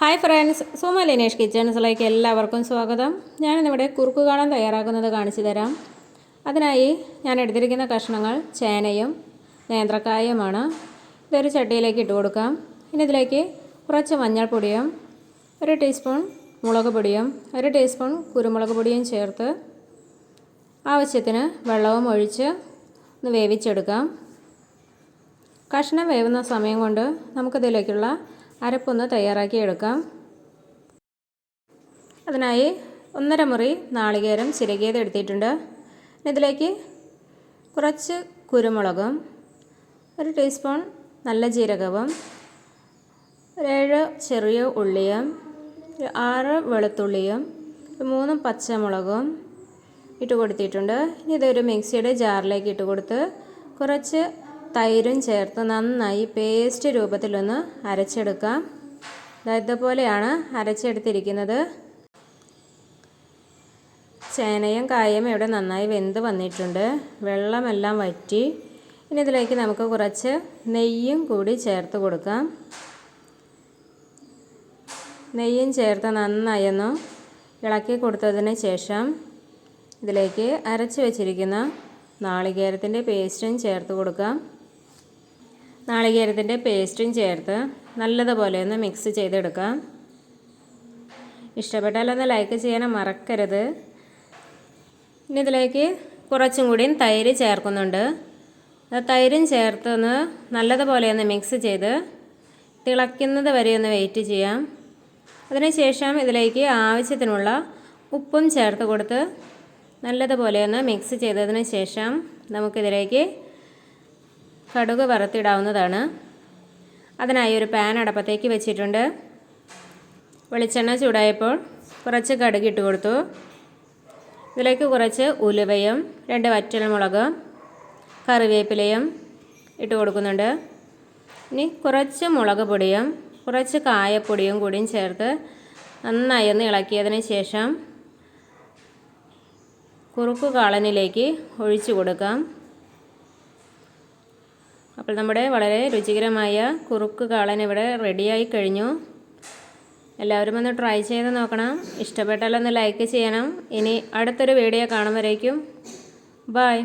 Hi friends Suma Linesh കിച്ചൺസിലേക്ക് എല്ലാവർക്കും സ്വാഗതം. ഞാനിന്നിവിടെ കുറുക്ക് കാണാൻ തയ്യാറാക്കുന്നത് കാണിച്ചു തരാം. അതിനായി ഞാൻ എടുത്തിരിക്കുന്ന കഷ്ണങ്ങൾ ചേനയും നേന്ത്രക്കായുമാണ് ഇതൊരു ചട്ടിയിലേക്ക് ഇട്ട് കൊടുക്കാം. ഇനി ഇതിലേക്ക് കുറച്ച് മഞ്ഞൾപ്പൊടിയും ഒരു ടീസ്പൂൺ മുളക് പൊടിയും ഒരു ടീസ്പൂൺ കുരുമുളക് പൊടിയും ചേർത്ത് ആവശ്യത്തിന് വെള്ളവും ഒഴിച്ച് ഒന്ന് വേവിച്ചെടുക്കാം. കഷ്ണം വേവുന്ന സമയം കൊണ്ട് നമുക്കിതിലേക്കുള്ള അരപ്പൊന്ന് തയ്യാറാക്കി എടുക്കാം അതിനായി ഒന്നര മുറി നാളികേരം ചിരകിയത് എടുത്തിട്ടുണ്ട്. ഇതിലേക്ക് കുറച്ച് കുരുമുളകും ഒരു ടീസ്പൂൺ നല്ല ജീരകവും ഒരേഴ് ചെറിയ ഉള്ളിയും ആറ് വെളുത്തുള്ളിയും ഒരു മൂന്ന് പച്ചമുളകും ഇട്ട് കൊടുത്തിട്ടുണ്ട്. ഇനി ഇതൊരു മിക്സിയുടെ ജാറിലേക്ക് ഇട്ട് കൊടുത്ത് കുറച്ച് തൈരും ചേർത്ത് നന്നായി പേസ്റ്റ് രൂപത്തിലൊന്ന് അരച്ചെടുക്കാം. ഇതുപോലെയാണ് അരച്ചെടുത്തിരിക്കുന്നത്. ചേനയും കായയും ഇവിടെ നന്നായി വെന്ത് വന്നിട്ടുണ്ട്. വെള്ളമെല്ലാം വറ്റി. ഇനി ഇതിലേക്ക് നമുക്ക് കുറച്ച് നെയ്യും കൂടി ചേർത്ത് കൊടുക്കാം. നെയ്യും ചേർത്ത് നന്നായി ഒന്ന് ഇളക്കി കൊടുത്തതിന് ശേഷം ഇതിലേക്ക് അരച്ച് വെച്ചിരിക്കുന്ന നാളികേരത്തിന്റെ പേസ്റ്റും ചേർത്ത് കൊടുക്കാം. നാളികേരത്തിന്റെ പേസ്റ്റും ചേർത്ത് നല്ലതുപോലെ ഒന്ന് മിക്സ് ചെയ്തെടുക്കാം ഇഷ്ടപ്പെട്ടാലൊന്ന് ലൈക്ക് ചെയ്യാൻ മറക്കരുത്. ഇനി ഇതിലേക്ക് കുറച്ചും കൂടി തൈര് ചേർക്കുന്നുണ്ട്. തൈരും ചേർത്തൊന്ന് നല്ലതുപോലെ ഒന്ന് മിക്സ് ചെയ്ത് തിളയ്ക്കുന്നത് വരെ ഒന്ന് വെയിറ്റ് ചെയ്യാം. അതിനുശേഷം ഇതിലേക്ക് ആവശ്യത്തിനുള്ള ഉപ്പും ചേർത്ത് കൊടുത്ത് നല്ലതുപോലെ ഒന്ന് മിക്സ് ചെയ്തതിന് ശേഷം നമുക്കിതിലേക്ക് കടുക് വറുത്തിടാവുന്നതാണ്. അതിനായി ഒരു പാൻ അടപ്പത്തേക്ക് വെച്ചിട്ടുണ്ട്. വെളിച്ചെണ്ണ ചൂടായപ്പോൾ കുറച്ച് കടുക് ഇട്ട് കൊടുത്തു. ഇതിലേക്ക് കുറച്ച് ഉലുവയും രണ്ട് വറ്റൽമുളകും കറിവേപ്പിലയും ഇട്ട് കൊടുക്കുന്നുണ്ട്. ഇനി കുറച്ച് മുളക് പൊടിയും കുറച്ച് കായപ്പൊടിയും കൂടിയും ചേർത്ത് നന്നായി ഒന്ന് ഇളക്കിയതിന് ശേഷം കുറുക്ക് കാളനിലേക്ക് ഒഴിച്ചു കൊടുക്കാം. അപ്പോൾ നമ്മുടെ വളരെ രുചികരമായ കുറുക്ക് കാളൻ ഇവിടെ റെഡിയായി കഴിഞ്ഞു. എല്ലാവരും ഒന്ന് ട്രൈ ചെയ്ത് നോക്കണം. ഇഷ്ടപ്പെട്ടാലൊന്ന് ലൈക്ക് ചെയ്യണം. ഇനി അടുത്തൊരു വീഡിയോ കാണുമ്പോഴേക്കും ബായ്